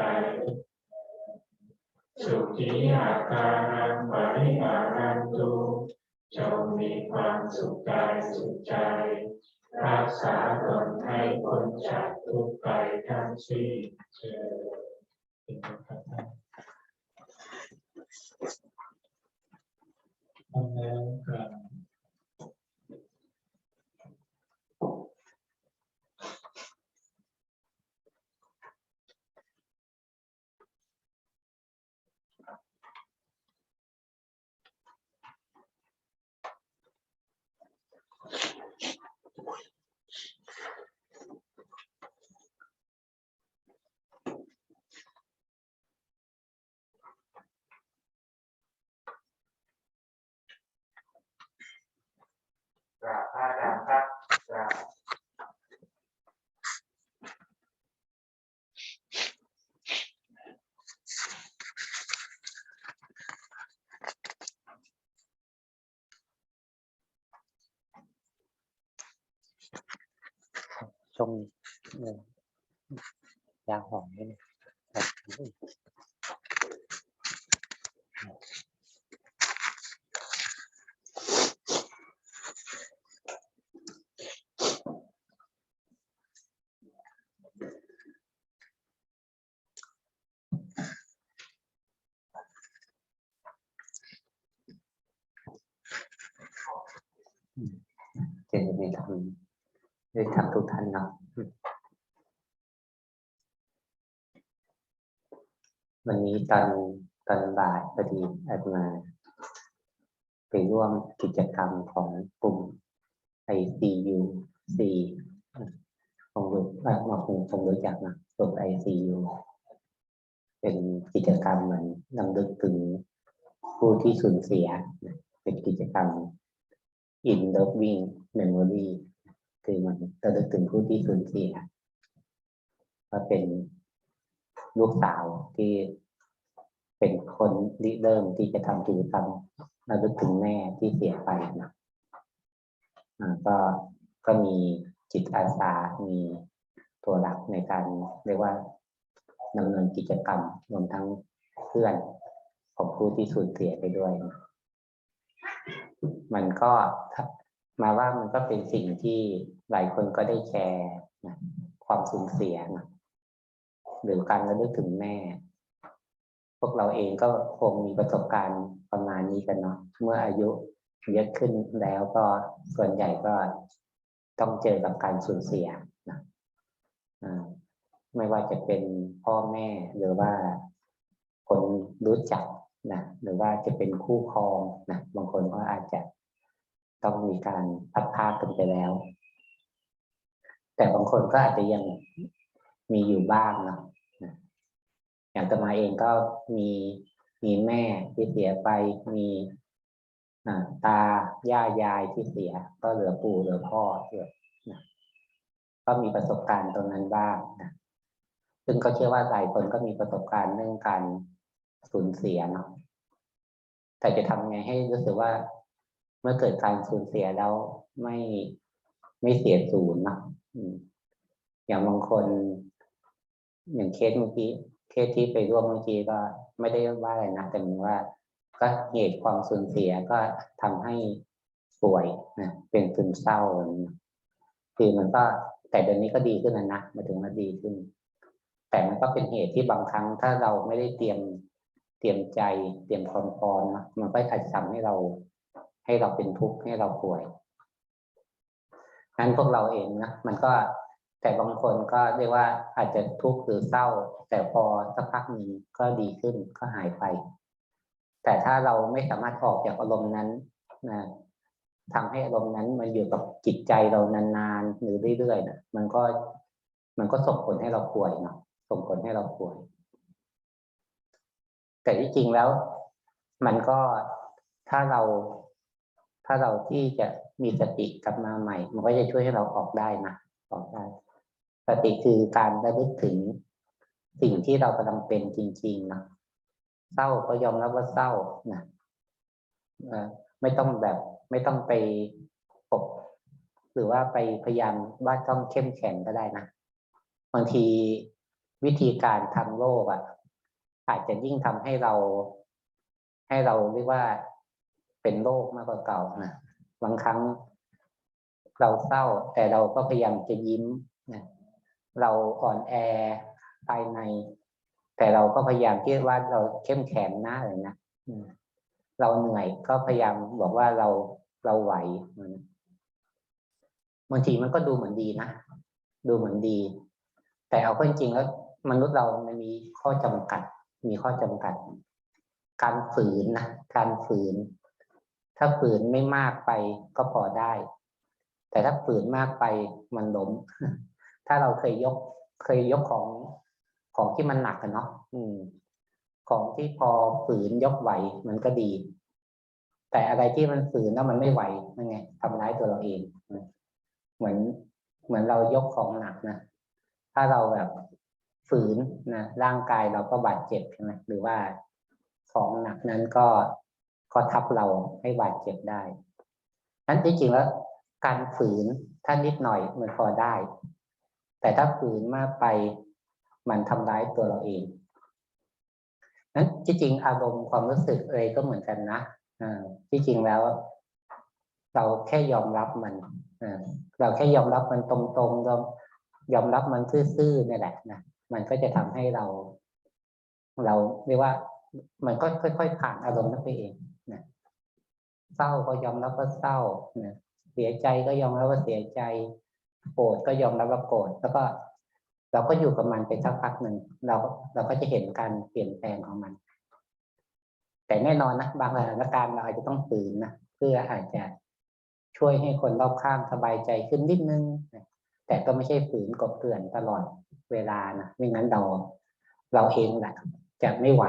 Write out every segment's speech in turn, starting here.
ใจสุขีอาการังปริหารันตุจงมีความสุขกายสุขใจ รักษาตนให้พ้นจากทุกข์ไปทั้งสิ้นเถิดเป็นพระพุทำแล้วกันราบ พระอาจารย์ครับกราบ ชงเนี่ยยาหอมด้วยนะแบบเจริญในธรรมด้วยธรรม ทุกท่านเนาะวันนี้ตอนตอนบ่ายพอดีอาตมาไปร่วมกิจกรรมของกลุ่ม ICU 4คงรู้ว่ามาคงคงรู้จักนะกลุ่ม ICU เป็นกิจกรรมเหมือนนำลึกถึงผู้ที่สูญเสีย เป็นกิจกรรม in loving memory คือมันระลึกถึงผู้ที่สูญเสียว่าเป็นลูกสาวที่เป็นคนริเริ่มที่จะทำกิจกรรมระลึกถึงแม่ที่เสียไปนะอ่าก็ก็มีจิตอาสา มีตัวหลักในการเรียกว่าดำเนินกิจกรรมรวมทั้งเพื่อนของผู้ที่สูญเสียไปด้วย มันก็ถ้า มาว่ามันก็เป็นสิ่งที่หลายคนก็ได้แชร์นะความสูญเสียนะหรือการระลึกถึงแม่ พวกเราเองก็คงมีประสบการณ์ประมาณนี้กันเนาะเมื่ออายุเยอะขึ้นแล้วก็ส่วนใหญ่ก็ต้องเจอกับการสูญเสียนะไม่ว่าจะเป็นพ่อแม่หรือว่าคนรู้จักนะหรือว่าจะเป็นคู่ครองนะบางคนก็อาจจะ ต้องมีการพัดพากกันไปแล้ว แต่บางคนก็อาจจะยังมีอยู่บ้างเนาะอย่างตมาเองก็มีมีแม่ที่เสียไปมีตาย่ายายที่เสีย ก็เหลือปู่เหลือพ่อเหลือนะก็มีประสบการณ์ตรงนั้นบ้างนะซึ่งก็เชื่อว่าหลายคนก็มีประสบการณ์เรื่องการสูญเสียเนาะแต่จะทำไงให้รู้สึกว่า เมื่อเกิดการสูญเสียแล้วไม่ไม่เสียศูนย์นะอย่างบางคน อย่างเคสเมื่อกี้เคสที่ไปร่วมเมื่อกี้ก็ไม่ได้ว่าอะไรนะแต่หมือนว่าก็เหตุความสูญเสียก็ทำให้ป่วยนะเป็นซึมเศร้าคือมันก็แต่เดี๋ยวนี้ก็ดีขึ้นแล้วนะมาถึงว่าดีขึ้น แต่มันก็เป็นเหตุที่บางครั้งถ้าเราไม่ได้เตรียมเตรียมใจ เตรียมความพร้อมนะมันก็อาจจะทำให้เรา ให้เราเป็นทุกข์ให้เราป่วยงั้นพวกเราเองนะมันก็แต่บางคนก็เรียกว่าอาจจะทุกข์หรือเศร้า แต่พอสักพักหนึ่งก็ดีขึ้นก็หายไป แต่ถ้าเราไม่สามารถออกจากอารมณ์นั้นนะทำให้อารมณ์นั้นมันอยู่กับจิตใจเรานานๆหรือเรื่อยๆนะมันก็มันก็ส่งผลให้เราป่วยเนาะส่งผลให้เราป่วย แต่ที่จริงแล้ว มันก็ถ้าเรา ถ้าเราที่จะมีสติกลับมาใหม่ มันก็จะช่วยให้เราออกได้นะออกได้สติคือการระลึกถึงสิ่งที่เรากำลังเป็นจริงๆนะเศร้าก็ยอมรับว่าเศร้านะไม่ต้องแบบ ไม่ต้องไปปกหรือว่าไปพยายามว่าต้องเข้มแข็งก็ได้นะบางทีวิธีการทางโลกอะอาจจะยิ่งทำให้เรา ให้เราเรียกว่า เป็นโรคมากกว่าเก่านะบางครั้งเราเศร้า แต่เราก็พยายามจะยิ้มนะเราอ่อนแอภายใน แต่เราก็พยายามที่ว่าเราเข้มแข็งนะอะไรนะเราเหนื่อยก็พยายามบอกว่าเราเราไหวบางทีมันก็ดูเหมือนดีนะดูเหมือนดี แต่เอาเข้าจริงๆแล้วมนุษย์เรามันมีข้อจำกัด มีข้อจำกัด การฝืนนะการฝืน ถ้าฝืนไม่มากไปก็พอได้ แต่ถ้าฝืนมากไปมันล้ม ถ้าเราเคยยกเคยยกของของที่มันหนักกันเนาะอืม ของที่พอฝืนยกไหวมันก็ดี แต่อะไรที่มันฝืนแล้วมันไม่ไหวนั่นไงทำร้ายตัวเราเอง เหมือนเหมือนเรายกของหนักนะถ้าเราแบบฝืนนะร่างกายเราก็บาดเจ็บใช่ไหมหรือว่าของหนักนั้นก็ ก็ทับเราให้บาดเจ็บได้นั้นจริงๆแล้ว การฝืนถ้านิดหน่อยมันพอได้ แต่ถ้าฝืนมากไปมันทำร้ายตัวเราเองนั้นจริงๆอารมณ์ความรู้สึกอะไรก็เหมือนกันนะอ่าที่จริงแล้ว เราแค่ยอมรับมันอ่าเราแค่ยอมรับมันตรงๆยอมยอมรับมันซื่อๆนี่แหละนะมันก็จะทำให้เรา เราเรียกว่า มันก็ค่อยๆผ่านอารมณ์นั้นไปเอง เศร้าก็ยอมรับว่าเศร้าเสียใจก็ยอมรับว่าเสียใจ โกรธก็ยอมรับว่าโกรธแล้วก็ เราก็อยู่กับมันไปสักพักหนึ่งเราเราก็จะเห็นการเปลี่ยนแปลงของมัน แต่แน่นอนนะบางสถานการณ์เราอาจจะต้องฝืนนะเพื่ออาจจะช่วยให้คนรอบข้างสบายใจขึ้นนิดนึงแต่ก็ไม่ใช่ฝืนกบเกลื่อนตลอดเวลานะไม่งั้นเราเราเองแหละจะไม่ไหว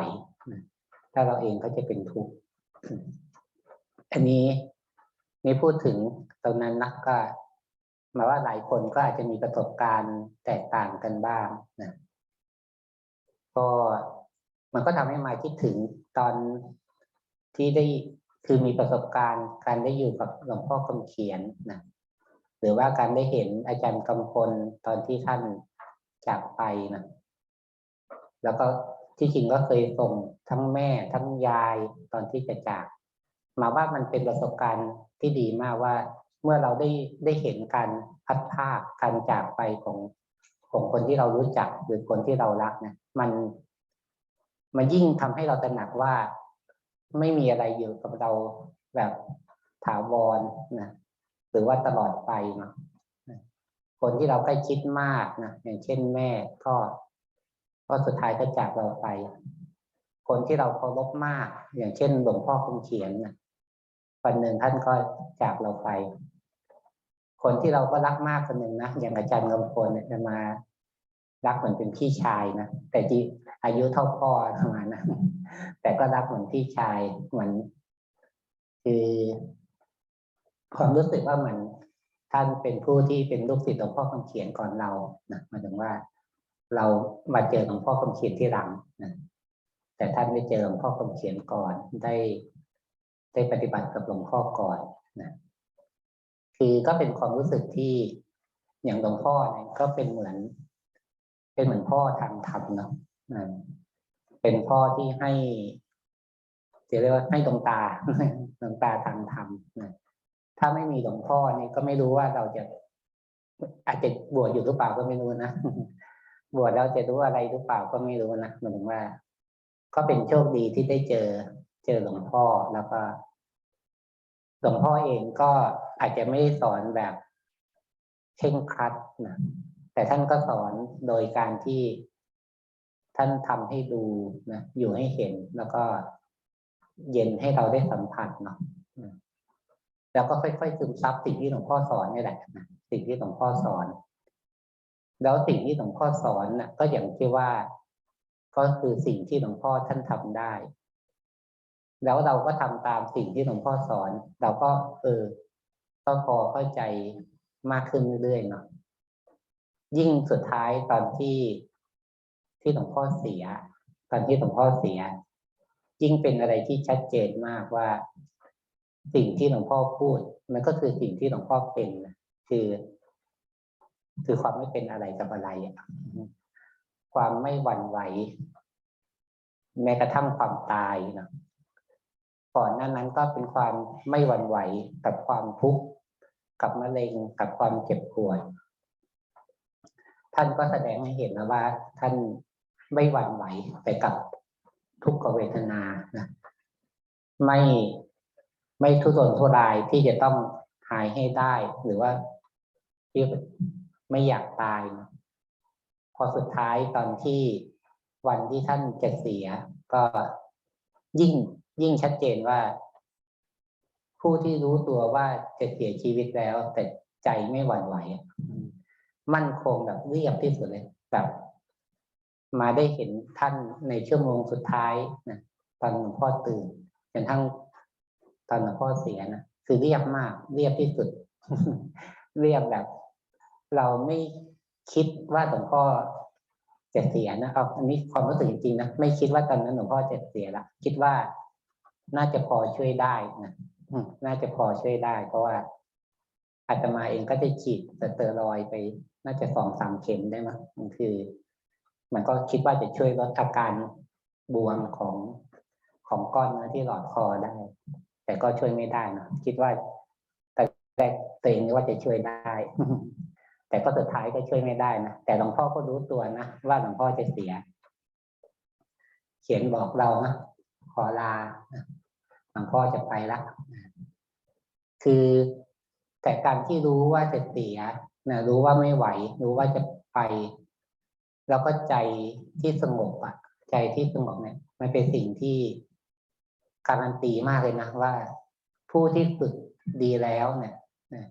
ถ้าเราเองก็จะเป็นทุกข์ อันนี้นี่พูดถึงตรงนั้นนะก็หมายว่าหลายคนก็อาจจะมีประสบการณ์แตกต่างกันบ้างนะก็มันก็ทำให้มาคิดถึงตอนที่ได้คือมีประสบการณ์การได้อยู่กับหลวงพ่อคำเขียนนะหรือว่าการได้เห็นอาจารย์กำพลตอนที่ท่านจากไปนะแล้วก็ที่จริงก็เคยส่งทั้งแม่ทั้งยายตอนที่จะจาก มาว่ามันเป็นประสบการณ์ที่ดีมากว่า เมื่อเราได้ได้เห็นการพัดภาคการจากไปของของคนที่เรารู้จักหรือคนที่เรารักเนี่ยมันมันยิ่งทำให้เราตระหนักว่าไม่มีอะไรอยู่กับเราแบบถาวรนะหรือว่าตลอดไปเนาะคนที่เราใกล้ชิดมากนะอย่างเช่นแม่ก็ก็สุดท้ายก็จากเราไป คนที่เราเคารพมาก อย่างเช่นหลวงพ่อคงเขียนนะ วันหนึ่งท่านก็จากเราไป คนที่เราก็รักมากคนหนึ่งนะอย่างอาจารย์กำพลเนี่ยมา รักเหมือนเป็นพี่ชายนะแต่ที่อายุเท่าพ่อประมาณนะแต่ก็รักเหมือนพี่ชายเหมือนคือความรู้สึกว่าเหมือนท่านเป็นผู้ที่เป็นลูกศิษย์หลวงพ่อคำเขียนก่อนเรานะหมายถึงว่า เรามาเจอหลวงพ่อคำเขียนที่หลังนะแต่ท่านได้เจอหลวงพ่อคำเขียนก่อนได้ ได้ปฏิบัติกับหลวงพ่อก่อนนะคือก็เป็นความรู้สึกที่อย่างหลวงพ่อเนี่ยก็เป็นเหมือน เป็นเหมือนพ่อทางธรรมเนาะเป็นพ่อที่ให้จะเรียกว่าให้ดวงตาดวงตาทางธรรมนะถ้าไม่มีหลวงพ่อนี่ก็ไม่รู้ว่าเราจะอาจจะบวชอยู่หรือเปล่าก็ไม่รู้นะบวชแล้วจะรู้อะไรหรือเปล่าก็ไม่รู้นะหมายถึงว่า ก็เป็นโชคดีที่ได้เจอ เจอหลวงพ่อแล้วก็หลวงพ่อเองก็อาจจะไม่ได้สอนแบบเข่งครัดนะแต่ท่านก็สอนโดยการที่ท่านทำให้ดูนะอยู่ให้เห็นแล้วก็เย็นให้เราได้สัมผัสเนาะแล้วก็ค่อยๆซึมซับสิ่งที่หลวงพ่อสอนนี่แหละนะสิ่งที่หลวงพ่อสอน แล้วสิ่งที่หลวงพ่อสอนนะก็อย่างที่ว่า ก็คือสิ่งที่หลวงพ่อท่านทำได้ แล้วเราก็ทำตามสิ่งที่หลวงพ่อสอน เราก็เออก็พอเข้าใจมากขึ้นเรื่อยๆเนาะยิ่งสุดท้ายตอนที่ที่หลวงพ่อเสีย ตอนที่หลวงพ่อเสีย ยิ่งเป็นอะไรที่ชัดเจนมากว่า สิ่งที่หลวงพ่อพูด มันก็คือสิ่งที่หลวงพ่อเป็นคือ คือความไม่เป็นอะไรกับอะไรความไม่หวั่นไหว แม้กระทั่งความตายเนาะ ก่อนหน้านั้นก็เป็นความไม่หวั่นไหวกับความทุกข์กับมะเร็งกับความเจ็บปวยท่านก็แสดงให้เห็นนะว่า ท่านไม่หวั่นไหวไปกับทุกขเวทนานะไม่ไม่ทุรนทุรายที่จะต้องหายให้ได้ หรือว่าที่ไม่อยากตาย พอสุดท้ายตอนที่วันที่ท่านจะเสีย ก็ยิ่ง ยิ่งชัดเจนว่า ผู้ที่รู้ตัวว่าจะเสียชีวิตแล้ว แต่ใจไม่หวั่นไหวมั่นคงแบบเรียบที่สุดเลยแบบมาได้เห็นท่านในชั่วโมงสุดท้ายนะตอนหลวงพ่อตื่นจนทั้งตอนหลวงพ่อเสียนะคือเรียบมาก เรียบที่สุด เรียบแบบ เราไม่คิดว่าหลวงพ่อจะเสียนะครับ อันนี้ความรู้สึกจริงๆนะไม่คิดว่าตอนนั้นหลวงพ่อจะเสียละคิดว่า น่าจะพอช่วยได้นะน่าจะพอช่วยได้ เพราะว่าอาตมาเองก็จะฉีดสเตอรอยไป น่าจะสองสามเข็มได้มั้งมันคือ มันก็คิดว่าจะช่วยลดอาการบวมของของก้อนเนื้อที่หลอดคอได้ แต่ก็ช่วยไม่ได้นะคิดว่าแต่แรกตัวเองว่าจะช่วยได้ แต่ก็สุดท้ายก็ช่วยไม่ได้นะแต่หลวงพ่อก็รู้ตัวนะว่าหลวงพ่อจะเสีย เขียนบอกเรานะขอลา หลวงพ่อจะไปละคือแต่การที่รู้ว่าจะเสียนะรู้ว่าไม่ไหว รู้ว่าจะไป แล้วก็ใจที่สงบอะ ใจที่สงบเนี่ย มันเป็นสิ่งที่การันตีมากเลยนะว่า ผู้ที่ฝึกดีแล้วเนี่ยนะ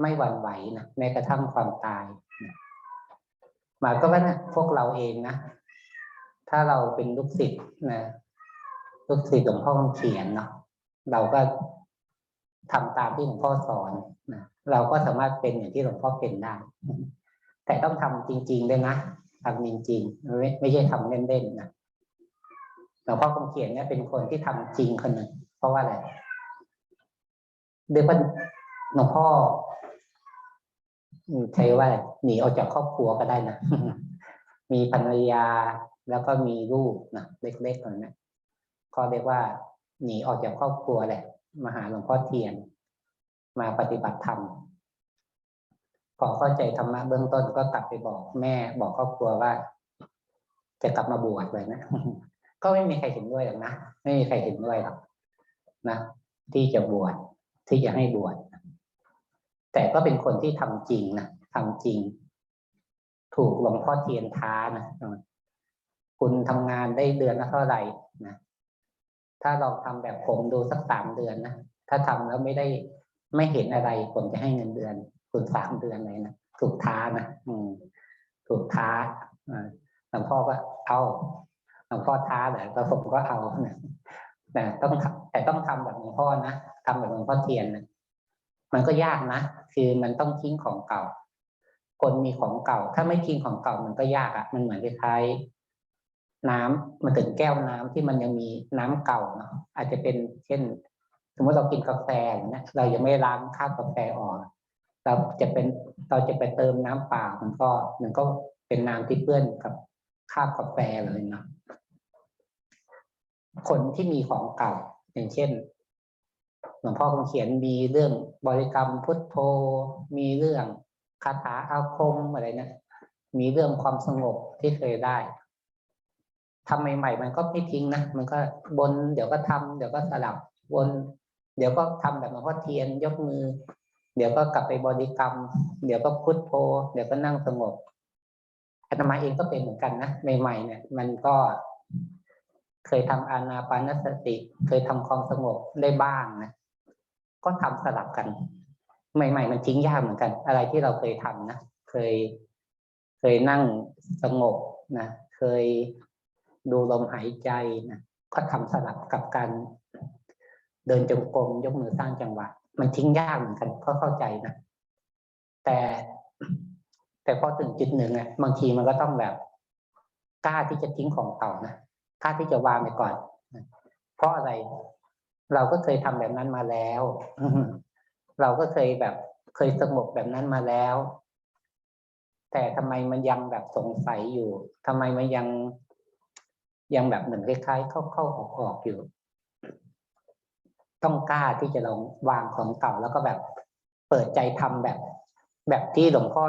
ไม่หวั่นไหวนะแม้กระทั่งความตายนะหมายก็ว่านะพวกเราเองนะถ้าเราเป็นลูกศิษย์นะ ลูกศิษย์หลวงพ่อเขียนเนาะเราก็ทำตามที่หลวงพ่อสอนนะเราก็สามารถเป็นอย่างที่หลวงพ่อเป็นได้ แต่ต้องทำจริงๆด้วยนะทำจริงๆไม่ไม่ใช่ทำเล่นๆนะหลวงพ่อคำเขียนเนี่ยเป็นคนที่ทำจริงคนหนึ่งเพราะว่าอะไรเดี๋ยวหลวงพ่อใช้ว่าหนีออกจากครอบครัวก็ได้นะมีภรรยาแล้วก็มีลูกนะเล็กๆหน่อยน ก็เรียกว่า หนีออกจากครอบครัวแหละมาหาหลวงพ่อเทียน มาปฏิบัติธรรมพอเข้าใจธรรมะเบื้องต้นก็กลับไปบอกแม่บอกครอบครัวว่า จะกลับมาบวชเลยนะ ก็ไม่มีใครเห็นด้วยหรอกนะไม่มีใครเห็นด้วยหรอกนะที่จะบวชที่จะให้บวชแต่ก็เป็นคนที่ทำจริงนะทำจริง ถูกหลวงพ่อเทียนท้านะคุณทำงานได้เดือนละเท่าไหร่นะ ถ้าลองทำแบบผมดูสักสามเดือนนะถ้าทำแล้วไม่ได้ไม่เห็นอะไรผมจะให้เงินเดือนคุณสามเดือนเลยนะถูกท้านะอืมถูกท้าหลวงพ่อก็เอาหลวงพ่อท้าแหละแล้วผมก็เอาแต่ต้องแต่ต้องทำแบบหลวงพ่อนะทำแบบหลวงพ่อเทียนนะมันก็ยากนะคือมันต้องทิ้งของเก่า คนมีของเก่า ถ้าไม่ทิ้งของเก่ามันก็ยากอะ่ะมันเหมือนคล้าย น้ำมาถึงแก้วน้ำที่มันยังมีน้ำเก่าเนาะอาจจะเป็นเช่น สมมติเรากินกาแฟอย่างเรายังไม่ล้างคราบกาแฟออกเราจะเป็นเราจะไปเติมน้ำเปล่ามันก็มันก็เป็นน้ำที่เปื้อนกับคราบกาแฟเลยเนาะคนที่มีของเก่าอย่างเช่นหลวงพ่อคงเขียนมีเรื่องบริกรรมพุทโธ มีเรื่องคาถาอาคมอะไรนะ มีเรื่องความสงบที่เคยได้ ทำใหม่ ๆ มันก็ไม่ทิ้งนะมันก็บนเดี๋ยวก็ทำเดี๋ยวก็สลับวนเดี๋ยวก็ทำแบบหลวงพ่อเทียนยกมือ เดี๋ยวก็กลับไปบริกรรม เดี๋ยวก็พุทโธเดี๋ยวก็นั่งสงบอาตมาเองก็เป็นเหมือนกันนะใหม่ๆเนี่ย มันก็เคยทำอานาปานสติ เคยทำความสงบได้บ้างนะก็ทำสลับกัน ใหม่ ๆ มันทิ้งยากเหมือนกัน อะไรที่เราเคยทำนะเคย เคยนั่งสงบนะเคย ดูลมหายใจนะก็ทำสลับกับการเดินจงกรมยกมือสร้างจังหวะ มันทิ้งยากเหมือนกันก็เข้าใจนะแต่แต่พอถึงจุดหนึ่งอะบางทีมันก็ต้องแบบกล้าที่จะทิ้งของเก่านะกล้าที่จะวางไปก่อน เพราะอะไร เราก็เคยทำแบบนั้นมาแล้วเราก็เคยแบบเคยสงบแบบนั้นมาแล้ว แต่ทำไมมันยังแบบสงสัยอยู่ทำไมมันยัง ยังแบบเหมือนคล้ายๆเข้าเข้าออกออยู่ ต้องกล้าที่จะลองวางของเก่าแล้วก็แบบเปิดใจทำแบบ แบบที่หลวงพ่อ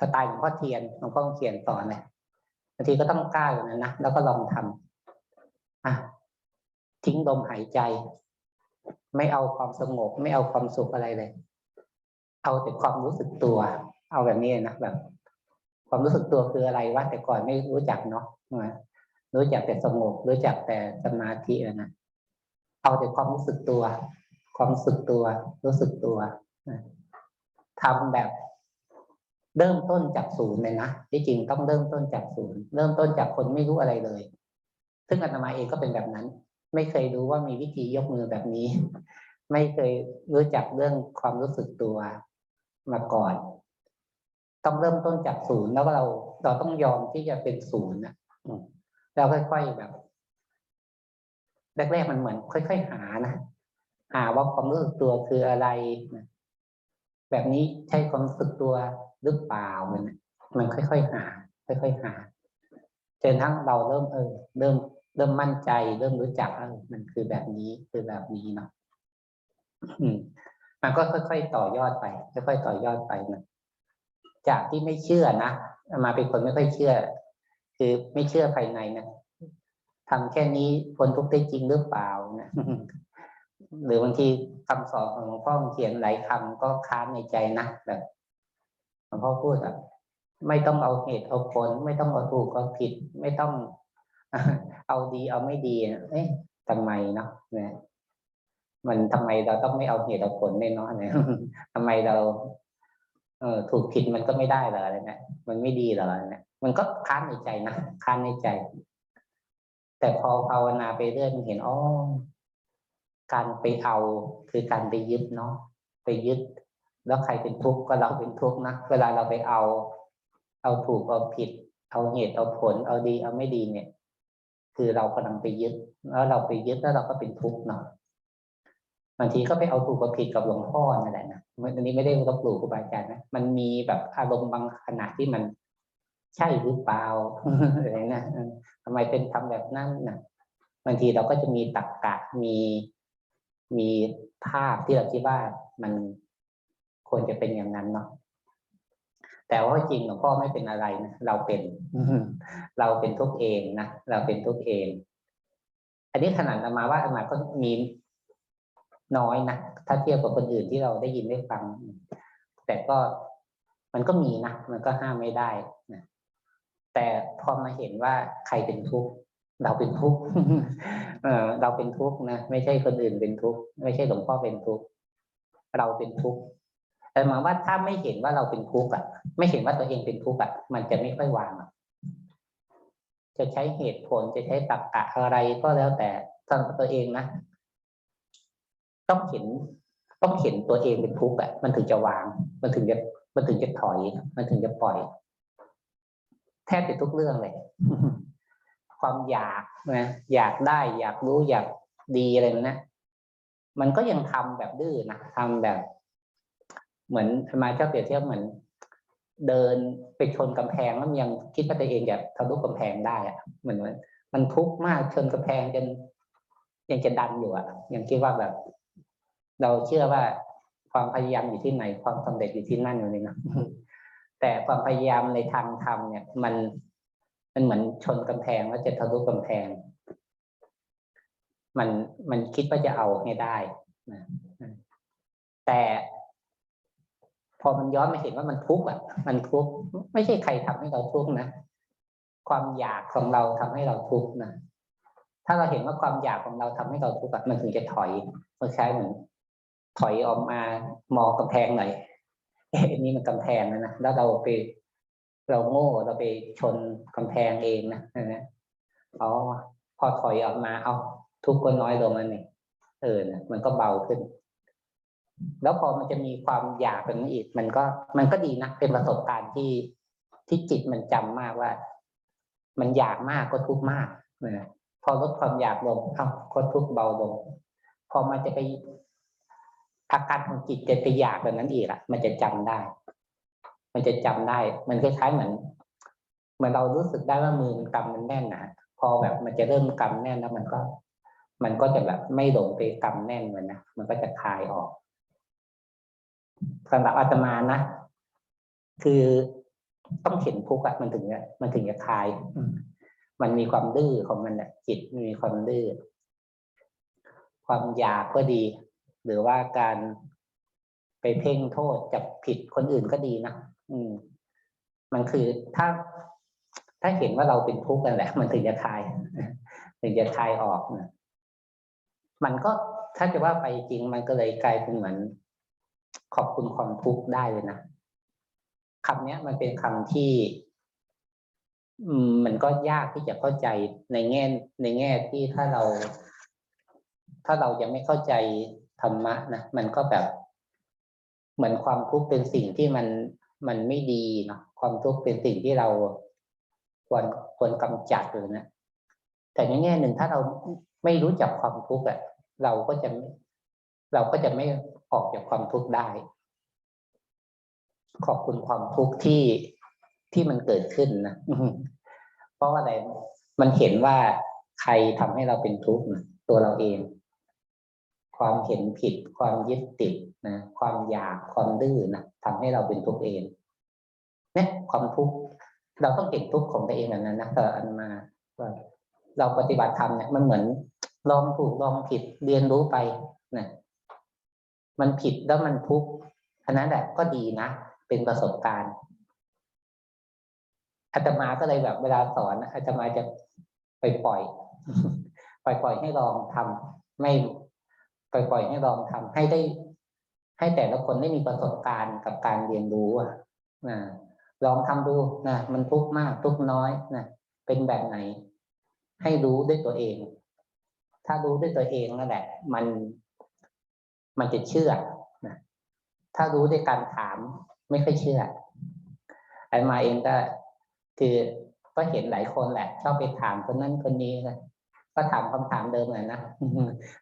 สไตล์หลวงพ่อเทียนหลวงพ่อเทียนสอนเนี่ยบางทีก็ต้องกล้าอย่างนั้นนะแล้วก็ลองทำอะทิ้งลมหายใจ ไม่เอาความสงบ ไม่เอาความสุขอะไรเลย เอาแต่ความรู้สึกตัว เอาแบบนี้นะแบบ ความรู้สึกตัวคืออะไรวะแต่ก่อนไม่รู้จักเนาะนะ รู้จักแต่สงบรู้จักแต่สมาธินะเอาแต่ความรู้สึกตัว ความรู้สึกตัว รู้สึกตัวทำแบบเริ่มต้นจากศูนย์เลยนะที่จริงต้องเริ่มต้นจากศูนย์ เริ่มต้นจากคนไม่รู้อะไรเลย ซึ่งอาตมาเองก็เป็นแบบนั้น ไม่เคยรู้ว่ามีวิธียกมือแบบนี้ ไม่เคยรู้จักเรื่องความรู้สึกตัวมาก่อน ต้องเริ่มต้นจากศูนย์แล้วเราเราต้องยอมที่จะเป็นศูนย์นะ แล้วค่อย ๆแบบแรกๆมันเหมือนค่อย ๆ หานะหาว่าความรู้สึกตัวคืออะไรนะแบบนี้ใช่ความรู้สึกตัวหรือเปล่ามันมันค่อยๆหา ค่อย ๆ หาจนทั้งเราเริ่มเออเริ่มเริ่มมั่นใจ เริ่มรู้จักเออมันคือแบบนี้คือแบบนี้เนาะมมันก็ค่อยๆต่อยอดไป ค่อยๆต่อยอดไปนะจากที่ไม่เชื่อนะมาเป็นคนไม่ค่อยเชื่อ คือไม่เชื่อภายในนะทำแค่นี้พ้นทุกข์ได้จริงหรือเปล่านะหรือบางทีคำสอนของหลวงพ่อเขียนหลายคำก็ค้านในใจนะแบบหลวงพ่อพูดแบบไม่ต้องเอาเหตุเอาผล ไม่ต้องเอาถูกเอาผิด ไม่ต้อง เอาดีเอาไม่ดีเอ๊ะทำไมเนาะเนี่ยมันทำไมเราต้องไม่เอาเหตุเอาผลแน่นอนเนี่ยทำไมเรา เออถูกผิดมันก็ไม่ได้หรออะไรนี่มันไม่ดีหรออะไรนี่มันก็ค้านในใจนะค้านในใจ แต่พอภาวนาไปเรื่อยมันเห็นอ๋อการไปเอาคือการไปยึดเนาะไปยึด แล้วใครเป็นทุกข์ก็เราเป็นทุกข์นะเวลาเราไปเอา เอาถูกเอาผิด เอาเหตุเอาผล เอาดีเอาไม่ดีเนี่ย คือเรากำลังไปยึด แล้วเราไปยึดแล้วเราก็เป็นทุกข์เนาะ บางทีก็ไปเอาถูกกับผิดกับหลวงพ่อนั่นแหละนะอันนี้ไม่ได้ลบหลู่ครูบาอาจารย์นะมันมีแบบอารมณ์บางขณะที่มันใช่หรือเปล่าอะไรนะทำไมเป็นทำแบบนั้นนะบางทีเราก็จะมีตรรกกะมีมีภาพที่เราคิดว่ามันควรจะเป็นอย่างนั้นเนาะแต่ว่าจริงหลวงพ่อไม่เป็นอะไรนะเราเป็นเราเป็นทุกเองนะเราเป็นทุกเอง อันนี้ขนาดมาว่ามาก็มี น้อยนะถ้าเทียบกับคนอื่นที่เราได้ยินได้ฟัง แต่ก็มันก็มีนะมันก็ห้ามไม่ได้นะแต่พอมาเห็นว่าใครเป็นทุกข์เราเป็นทุกข์เออเราเป็นทุกข์นะไม่ใช่คนอื่นเป็นทุกข์ไม่ใช่หลวงพ่อเป็นทุกข์เราเป็นทุกข์แต่หมายว่าถ้าไม่เห็นว่าเราเป็นทุกข์อะ ไม่เห็นว่าตัวเองเป็นทุกข์อะมันจะไม่ค่อยวางจะใช้เหตุผลจะใช้ตรรกะอะไรก็แล้วแต่สำหรับตัวเองนะ ต้องเห็นต้องเห็นตัวเองเป็นทุกข์อะมันถึงจะวาง มันถึงจะมันถึงจะถอย มันถึงจะปล่อย แทบจะทุกเรื่องเลย ความอยากนะอยากได้ อยากรู้อยากดีอะไรน่ะมันก็ยังทำแบบดื้อนะทำแบบ เหมือนทำไมเจ้าเปรียบเทียบเหมือน เดินไปชนกำแพงแล้วมันยังคิดว่าตัวเองจะทะลุกำแพงได้อะเหมือนมันทุกข์มากชนกำแพงจนยังจะดันอยู่อะยังคิดว่าแบบ เราเชื่อว่าความพยายามอยู่ที่ไหนความสำเร็จอยู่ที่นั่นอยู่เลยนะแต่ความพยายามในทางธรรมเนี่ย มันมันเหมือนชนกำแพงแล้วจะทะลุกำแพง มันมันคิดว่าจะเอาให้ได้นะแต่พอมันย้อนมาเห็นว่ามันทุกข์อะ มันทุกข์ไม่ใช่ใครทำให้เราทุกข์นะความอยากของเราทำให้เราทุกข์นะถ้าเราเห็นว่าความอยากของเราทำให้เราทุกข์อะมันถึงจะถอยมันใช้เหมือน ถอยออกมามองกำแพงหน่อยเอ๊ะอันนี้มันกำแพงนะนะแล้วเราไปเราโง่เราไปชนกำแพงเองนะนะอ๋อพอถอยออกมาเอาทุกข์ก็น้อยลงแล้วนี่เออนะมันก็เบาขึ้น แล้วพอมันจะมีความอยากแบบนี้อีก มันก็มันก็ดีนะเป็นประสบการณ์ที่ที่จิตมันจำมากว่า มันอยากมากก็ทุกข์มากนะพอลดความอยากลงเอ้าก็ทุกข์เบาลง พอมันจะไป อาการของจิตจะไปอยากแบบนั้นอีกอะมันจะจำได้ มันจะจำได้ มันคล้ายๆเหมือนเหมือนเรารู้สึกได้ว่ามือมันกำมันแน่นนะพอแบบมันจะเริ่มกำแน่นแล้วมันก็ มันก็จะแบบไม่หลงไปกำแน่นมันนะมันก็จะคลายออกสำหรับอาตมานะคือต้องเห็นทุกข์อะมันถึงจะมันถึงจะคลาย มันมีความดื้อของมันอะจิตมีความดื้อความอยากก็ดี หรือว่าการไปเพ่งโทษจับผิดคนอื่นก็ดีนะอืม มันคือถ้า ถ้าเห็นว่าเราเป็นทุกข์กันแหละ มันถึงจะคลายถึงจะคลายออกนะมันก็ถ้าจะว่าไปจริง มันก็เลยกลายเป็นเหมือน ขอบคุณความทุกข์ได้เลยนะคำเนี้ยมันเป็นคำที่อืมมันก็ยากที่จะเข้าใจในแง่ในแง่ที่ถ้าเรา ถ้าเรายังไม่เข้าใจ ธรรมะนะมันก็แบบ เหมือนความทุกข์เป็นสิ่งที่มันมันไม่ดีเนาะความทุกข์เป็นสิ่งที่เราควรควรกำจัดเลยนะแต่ในแง่หนึ่งถ้าเราไม่รู้จักความทุกข์อะเราก็จะไม่เราก็จะไม่ออกจากความทุกข์ได้ ขอบคุณความทุกข์ที่ที่มันเกิดขึ้นนะเพราะว่าอะไรมันเห็นว่าใครทำให้เราเป็นทุกข์ตัวเราเอง ความเห็นผิด ความยึดติดนะความอยากความดื้อนะทำให้เราเป็นทุกข์เองเนี่ยความทุกข์เราต้องเห็นทุกข์ของตัวเองแบบนั้นนะแต่อันมาเราปฏิบัติธรรมเนี่ยมันเหมือนลองถูกลองผิดเรียนรู้ไปนะมันผิดแล้วมันทุกข์อันนั้นแหละก็ดีนะเป็นประสบการณ์อาตมาก็เลยแบบเวลาสอนอาตมาจะไปปล่อย ปล่อยปล่อยให้ลองทำไม่ ปล่อยปล่อยให้ลองทำให้ได้ ให้แต่ละคนได้มีประสบการณ์กับการเรียนรู้อะนะลองทำดูนะมันทุกข์มากทุกข์น้อยนะเป็นแบบไหน ให้รู้ด้วยตัวเอง ถ้ารู้ด้วยตัวเองนั่นแหละ มัน มันจะเชื่อนะถ้ารู้ด้วยการถามไม่ค่อยเชื่อไอ้มาเองก็คือก็เห็นหลายคนแหละ ชอบไปถามคนนั้นคนนี้นะ ก็ถามคำถามเดิมเลยนะ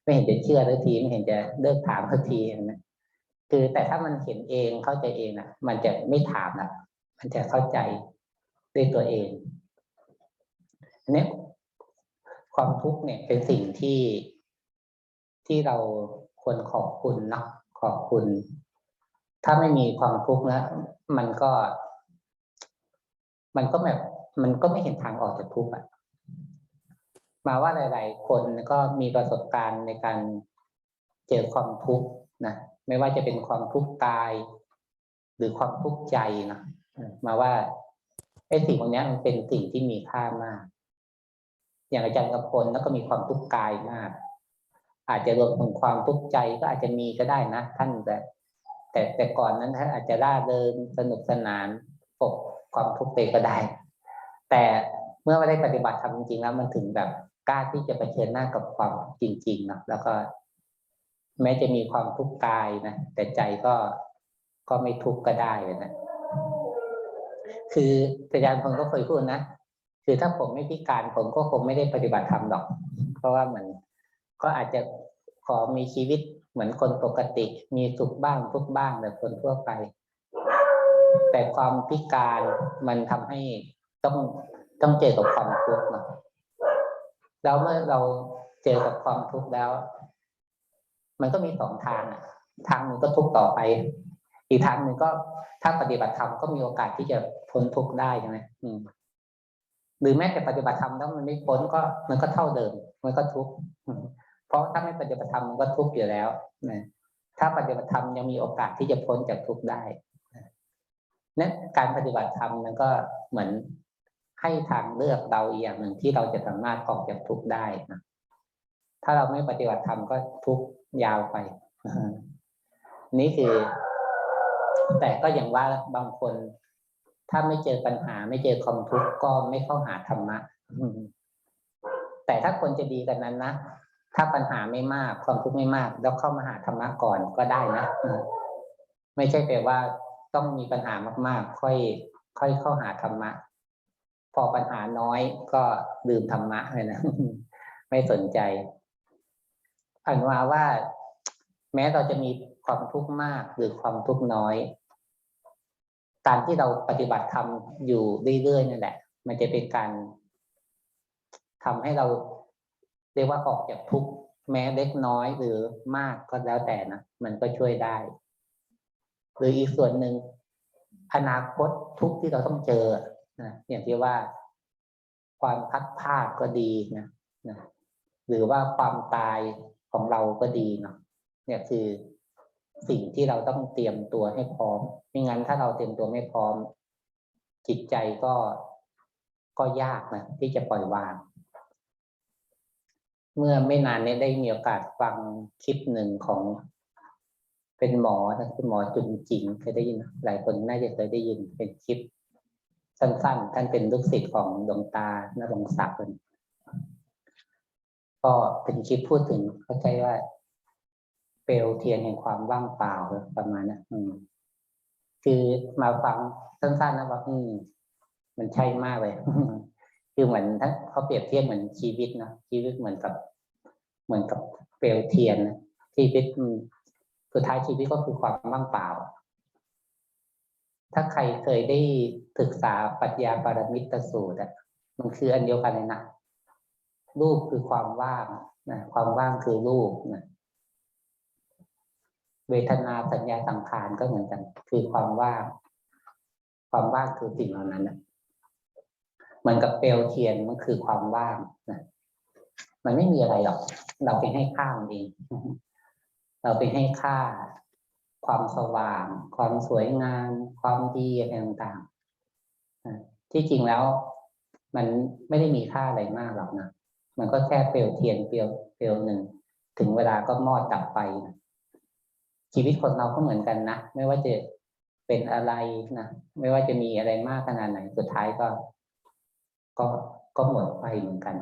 ไม่เห็นจะเชื่อสักทีไม่เห็นจะเลิกถามสักทีนะคือแต่ถ้ามันเห็นเองเข้าใจเองนะมันจะไม่ถามนะมันจะเข้าใจด้วยตัวเองอันนี้ความทุกข์เนี่ยเป็นสิ่งที่ที่เราควรขอบคุณนะขอบคุณ ถ้าไม่มีความทุกข์แล้วมันก็ มันก็แบบ มันก็ไม่เห็นทางออกจากทุกข์อะ มาว่าหลาย ๆ คนก็มีประสบการณ์ในการเจอความทุกข์นะไม่ว่าจะเป็นความทุกข์กาย หรือความทุกข์ใจนะมาว่าไอ้สิ่งพวกนี้มันเป็นสิ่งที่มีค่ามาก อย่างอาจารย์กำพลแล้วก็มีความทุกข์กายมาก อาจจะรวมถึงความทุกข์ใจก็อาจจะมีก็ได้นะท่านแต่แต่แต่ก่อนนั้นท่านอาจจะร่าเริงสนุกสนานปกความทุกข์ไปก็ได้ แต่เมื่อไม่ได้ปฏิบัติทำจริงๆแล้วมันถึงแบบ กล้าที่จะเผชิญหน้ากับความจริงๆเนาะแล้วก็ แม้จะมีความทุกข์กายนะแต่ใจก็ก็ไม่ทุกข์ก็ได้เลยนะคืออาจารย์พงก็เคยพูดนะคือถ้าผมไม่พิการผมก็คงไม่ได้ปฏิบัติธรรมหรอก เพราะว่ามันก็อาจจะขอมีชีวิตเหมือนคนปกติ มีสุขบ้างทุกข์บ้างแบบคนทั่วไป แต่ความพิการมันทำให้ต้องต้องเจอกับความทุกข์เนาะ แล้วเมื่อเราเจอกับความทุกข์แล้ว มันก็มีสองทางอะทางหนึ่งก็ทุกข์ต่อไป อีกทางหนึ่งก็ถ้าปฏิบัติธรรมก็มีโอกาสที่จะพ้นทุกข์ได้ใช่ไหมอืมหรือแม้แต่ปฏิบัติธรรมแล้วมันไม่พ้นก็มันก็เท่าเดิม มันก็ทุกข์เพราะถ้าไม่ปฏิบัติธรรมมันก็ทุกข์อยู่แล้วนะถ้าปฏิบัติธรรมยังมีโอกาสที่จะพ้นจากทุกข์ได้นั้นการปฏิบัติธรรมมันก็เหมือน ให้ทางเลือกเราอีกอย่างหนึ่งที่เราจะสามารถออกจากทุกข์ได้นะถ้าเราไม่ปฏิบัติธรรมก็ทุกข์ยาวไป นี่คือ แต่ก็อย่างว่าบางคน ถ้าไม่เจอปัญหา ไม่เจอความทุกข์ก็ไม่เข้าหาธรรมะแต่ถ้าคนจะดีกันนั้นนะถ้าปัญหาไม่มากความทุกข์ไม่มาก แล้วเข้ามาหาธรรมะก่อนก็ได้นะไม่ใช่แปลว่าต้องมีปัญหามาก ๆ ค่อย ค่อยเข้าหาธรรมะ พอปัญหาน้อยก็ลืมธรรมะเลยนะไม่สนใจอันว่าว่า แม้เราจะมีความทุกข์มากหรือความทุกข์น้อย การที่เราปฏิบัติธรรมอยู่เรื่อยๆนั่นแหละ มันจะเป็นการทำให้เราเรียกว่าออกจากทุกข์แม้เล็กน้อยหรือมากก็แล้วแต่นะมันก็ช่วยได้ หรืออีกส่วนหนึ่งอนาคตทุกข์ที่เราต้องเจอ นะอย่างที่ว่าความพัดพลาดก็ดีนะนะ หรือว่าความตายของเราก็ดีเนาะเนี่ยคือสิ่งที่เราต้องเตรียมตัวให้พร้อมไม่งั้นถ้าเราเตรียมตัวไม่พร้อม จิตใจก็ก็ยากนะที่จะปล่อยวาง เมื่อไม่นานนี้ได้มีโอกาสฟังคลิปหนึ่งของ เป็นหมอนะคุณหมอจุนจิงเคยได้ยินหลายคนน่าจะเคยได้ยินเป็นคลิป สั้นๆ ท่านเป็นลูกศิษย์ของดวงตานรงศักดิ์ก็เป็นคลิปพูดถึงเข้าใจว่าเปลวเทียนแห่งความว่างเปล่าประมาณนั้นคือมาฟังสั้นๆนะว่าอืมมันใช่มากเลย คือเหมือนถ้าเขาเปรียบเทียบเหมือนชีวิตนะชีวิตเหมือนกับ เหมือนกับเปลวเทียนนะชีวิตสุดท้ายชีวิตก็คือความว่างเปล่า ถ้าใครเคยได้ศึกษาปรัชญาปรมิตรสูตรอะมันคืออันเดียวกันเลยนะรูปคือความว่างนะความว่างคือรูปนะเวทนาสัญญาสังขารก็เหมือนกัน คือความว่าง ความว่างคือสิ่งเหล่านั้นนะเหมือนกับเปลวเทียนมันคือความว่างนะมันไม่มีอะไรหรอก เราไปให้ค่ามันเอง เราไปให้ค่า ความสว่าง ความสวยงาม ความดีอะไรต่างๆที่จริงแล้วมันไม่ได้มีค่าอะไรมากหรอกนะ มันก็แค่เปลวเทียนเปลวเปลวหนึ่ง ถึงเวลาก็มอดดับไปนะชีวิตคนเราก็เหมือนกันนะ ไม่ว่าจะเป็นอะไรนะ ไม่ว่าจะมีอะไรมากขนาดไหน สุดท้ายก็ ก็ก็หมดไปเหมือนกัน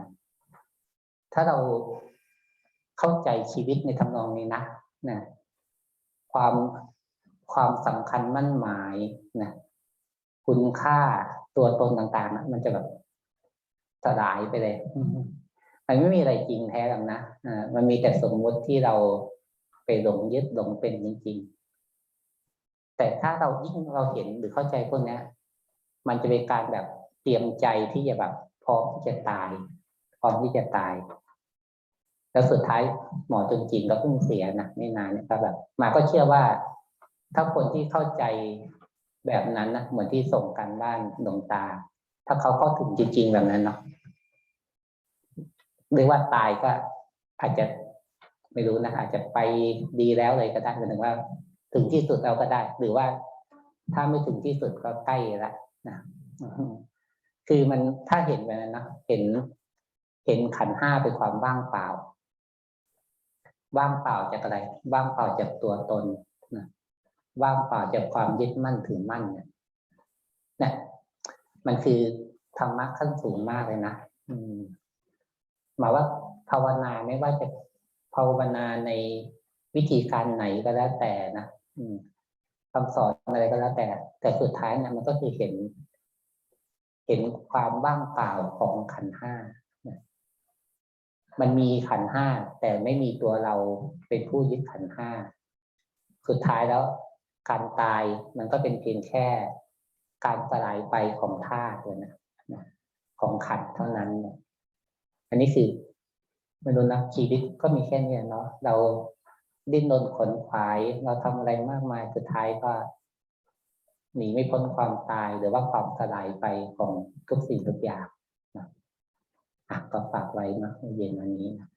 ถ้าเราเข้าใจชีวิตในทำนองนี้นะนะ ความความสำคัญมั่นหมายนะคุณค่าตัวตนต่างๆนะมันจะแบบสลายไปเลยมันไม่มีอะไรจริงแท้หรอกนะมันมีแต่สมมติที่เราไปหลงยึดหลงเป็นจริงๆ แต่ถ้าเรายิ่งเราเห็นหรือเข้าใจพวกนี้มันจะเป็นการแบบเตรียมใจที่จะแบบพร้อมที่จะตาย พร้อมที่จะตาย แล้วสุดท้ายหมอจนจีนก็เพิ่งเสียนะไม่นานเนี่ยก็แบบ มาก็เชื่อว่า ถ้าคนที่เข้าใจแบบนั้นนะเหมือนที่ส่งกันบ้านดวงตา ถ้าเขาเข้าถึงจริง ๆ แบบนั้นเนาะหรือว่าตายก็อาจจะไม่รู้นะอาจจะไปดีแล้วเลยก็ได้หมายถึงว่า ถึงที่สุดเราก็ได้ หรือว่าถ้าไม่ถึงที่สุดก็ใกล้ล้วนะคือมันถ้าเห็นแบบนั้นนะเห็น เห็นขันห้าเป็นความว่างเปล่า ว่างเปล่าจากอะไร ว่างเปล่าจากตัวตนนะว่างเปล่าจากความยึดมั่นถือมั่นเนี่ยเนี่ยมันคือธรรมะขั้นสูงมากเลยนะอืมหมายว่าภาวนาไม่ว่าจะภาวนาในวิธีการไหนก็แล้วแต่นะอืมคำสอนอะไรก็แล้วแต่ แต่สุดท้ายเนี่ยมันก็คือเห็น เห็นความว่างเปล่าของขันห้า มันมีขันห้าแต่ไม่มีตัวเราเป็นผู้ยึดขันห้าสุดท้ายแล้ว การตายมันก็เป็นเพียงแค่ การสลายไปของธาตุนะของขันเท่านั้น อันนี้คือไม่รู้นะชีวิตก็มีแค่นี้เนาะเราดิ้นรนขนขวาย เราทำอะไรมากมายสุดท้ายก็หนีไม่พ้นความตายหรือว่าความสลายไปของทุกสิ่งทุกอย่าง ก็ฝากไว้นะเย็นวันนี้นะ